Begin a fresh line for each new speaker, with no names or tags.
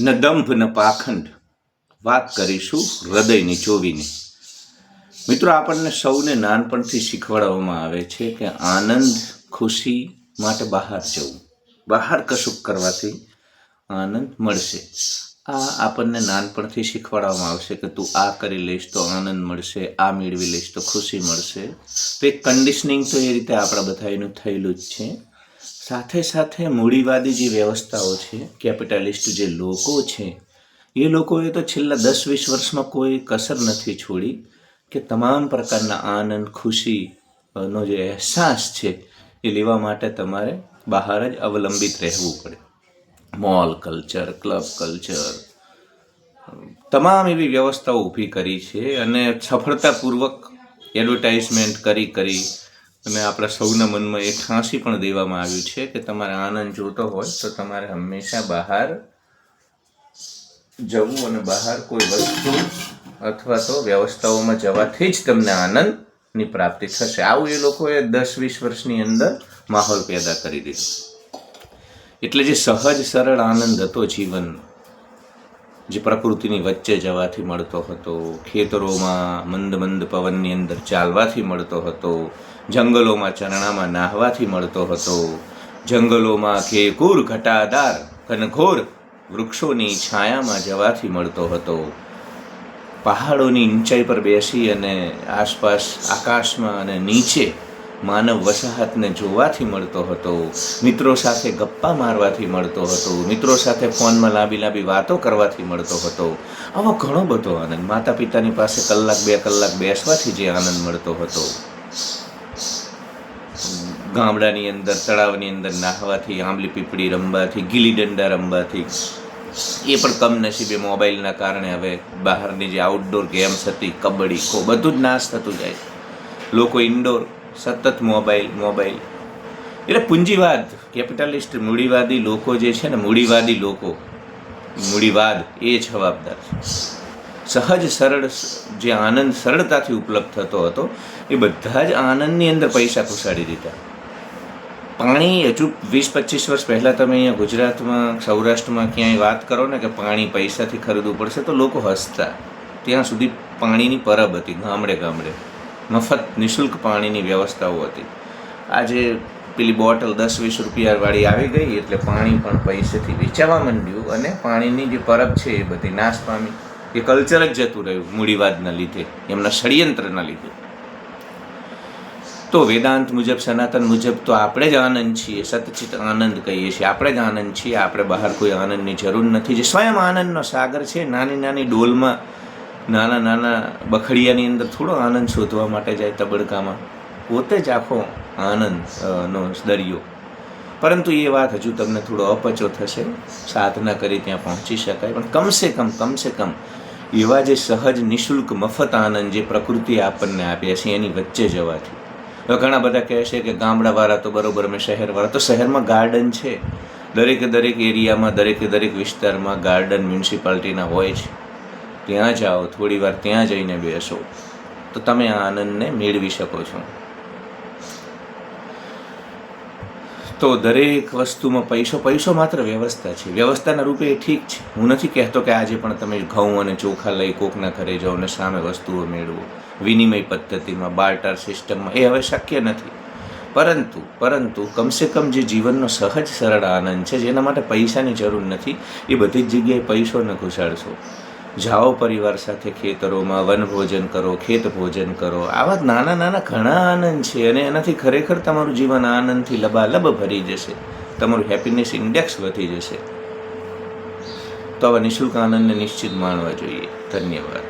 ન દંભ, ન પાખંડ. વાત કરીશું હૃદયની ચોવીની. મિત્રો, આપણને સૌને નાનપણથી શીખવાડવામાં આવે છે કે આનંદ ખુશી માટે બહાર જવું. બહાર કશુંક કરવાથી આનંદ મળશે. આ આપણને નાનપણથી શીખવાડવામાં આવશે કે તું આ કરી લઈશ તો આનંદ મળશે, આ મેળવી લઈશ તો ખુશી મળશે. તો એક કન્ડિશનિંગ તો એ રીતે આપણા બધાનું થયેલું જ છે. સાથે સાથે મૂડીવાદી જે વ્યવસ્થાઓ છે, કેપિટાલિસ્ટ જે લોકો છે, એ લોકોએ તો છેલ્લા દસ વીસ વર્ષમાં કોઈ કસર નથી છોડી કે તમામ પ્રકારના આનંદ, ખુશીનો જે અહેસાસ છે, એ લેવા માટે તમારે બહાર જ અવલંબિત રહેવું પડે. મોલ કલ્ચર, ક્લબ કલ્ચર, તમામ એવી વ્યવસ્થાઓ ઊભી કરી છે અને સફળતાપૂર્વક એડવર્ટાઇઝમેન્ટ કરી કરી અને આપણા સૌના મનમાં એ ઠાંસી પણ દેવામાં આવ્યું છે કે તમારે આનંદ જોતો હોય તો તમારે હંમેશા બહાર જવું અને બહાર કોઈ વસ્તુ અથવા તો વ્યવસ્થાઓમાં જવાથી જ તમને આનંદની પ્રાપ્તિ થશે. આવું એ લોકોએ દસ વીસ વર્ષની અંદર માહોલ પેદા કરી દીધો. એટલે જે સહજ સરળ આનંદ હતો જીવન જે પ્રકૃતિની વચ્ચે જવાથી મળતો હતો, ખેતરોમાં મંદ મંદ પવનની અંદર ચાલવાથી મળતો હતો, જંગલોમાં ચરણામાં નાહવાથી મળતો હતો, જંગલોમાં ખેકૂર, ઘટાદાર ઘનઘોર વૃક્ષોની છાયામાં જવાથી મળતો હતો. પહાડોની ઊંચાઈ પર બેસી અને આસપાસ આકાશમાં અને નીચે માનવ વસાહતને જોવાથી મળતો હતો, મિત્રો સાથે ગપ્પા મારવાથી મળતો હતો, મિત્રો સાથે ફોનમાં લાંબી લાંબી વાતો કરવાથી મળતો હતો. આવો ઘણો બધો આનંદ. માતા પિતાની પાસે કલાક બે કલાક બેસવાથી જે આનંદ મળતો હતો. ગામડાની અંદર, તળાવની અંદર નાહવાથી, આંબલી પીપળી રમવાથી, ગીલી દંડા રમવાથી, એ પણ કમનસીબે મોબાઈલના કારણે હવે બહારની જે આઉટડોર ગેમ્સ હતી, કબડ્ડી, ખો, બધું જ નાશ થતું જાય. લોકો ઇન્ડોર સતત મોબાઈલ મોબાઈલ. એટલે પૂંજીવાદ, કેપિટલિસ્ટ મૂડીવાદી લોકો જે છે ને, મૂડીવાદી લોકો, મૂડીવાદ એ જવાબદાર છે. સહજ, સરળ, જે આનંદ સરળતાથી ઉપલબ્ધ થતો હતો, એ બધા જ આનંદની અંદર પૈસા ઘુસાડી દીધા. પાણી, હજુ વીસ પચીસ વર્ષ પહેલાં તમે અહીંયા ગુજરાતમાં, સૌરાષ્ટ્રમાં ક્યાંય વાત કરો ને કે પાણી પૈસાથી ખરીદવું પડશે, તો લોકો હસતા. ત્યાં સુધી પાણીની પરબ હતી ગામડે ગામડે મફત નિઃશુલ્ક પાણીની વ્યવસ્થાઓ હતી. આજે પેલી બોટલ દસ વીસ રૂપિયાવાળી આવી ગઈ એટલે પાણી પણ પૈસેથી વેચાવા માંડ્યું અને પાણીની જે પરબ છે એ બધી નાશ પામી. એ કલ્ચર જ જતું રહ્યું મૂડીવાદના લીધે, એમના ષડયંત્રના લીધે. તો વેદાંત મુજબ, સનાતન મુજબ તો આપણે જ આનંદ છીએ, સતચિત આનંદ કહીએ છીએ. આપણે જ આનંદ છીએ, આપણે બહાર કોઈ આનંદની જરૂર નથી. જે સ્વયં આનંદનો સાગર છે, નાની નાની ડોલમાં નાના નાના બખડિયાની અંદર થોડો આનંદ શોધવા માટે જાય તબડકામાં, પોતે જ આખો આનંદ નો દરિયો. પરંતુ એ વાત હજુ તમને થોડો અપચો થશે, સાધના કરી ત્યાં પહોંચી શકાય, પણ કમસે કમ કમસે કમ એવા જે સહજ, નિઃશુલ્ક મફત આનંદ જે પ્રકૃતિ આપણને આપે છે, એની વચ્ચે જવાથી. હવે ઘણા બધા કહે છે કે ગામડાવાળા તો બરોબર મેં શહેરવાળા તો શહેરમાં ગાર્ડન છે. દરેકે દરેક એરિયામાં, દરેકે દરેક વિસ્તારમાં ગાર્ડન મ્યુનિસિપાલિટીના હોય છે. ત્યાં જાઓ, થોડી વાર ત્યાં જઈને બેસો, તો તમે આ આનંદને મેળવી શકો છો. તો દરેક વસ્તુમાં પૈસો પૈસો માત્ર વ્યવસ્થા છે. વ્યવસ્થાના રૂપે એ ઠીક છે. હું નથી કહેતો કે આજે પણ તમે ઘઉં અને ચોખા લઈ કોકના ઘરે જાઓ અને સામે વસ્તુઓ મેળવો. વિનિમય પદ્ધતિમાં, બાર્ટર સિસ્ટમમાં એ હવે શક્ય નથી. પરંતુ પરંતુ કમસે કમ જે જીવનનો સહજ, સરળ આનંદ છે, જેના માટે પૈસાની જરૂર નથી, એ બધી જ જગ્યાએ પૈસો ન ઘુસાડશો. જાઓ પરિવાર સાથે ખેતરોમાં, વનભોજન કરો ખેત ભોજન કરો. આવા નાના નાના ઘણા આનંદ છે અને એનાથી ખરેખર તમારું જીવન આનંદથી લબાલબ ભરી જશે. તમારું હેપીનેસ ઇન્ડેક્સ વધી જશે. તો આવા નિઃશુલ્ક આનંદને નિશ્ચિત માણવા જોઈએ. ધન્યવાદ.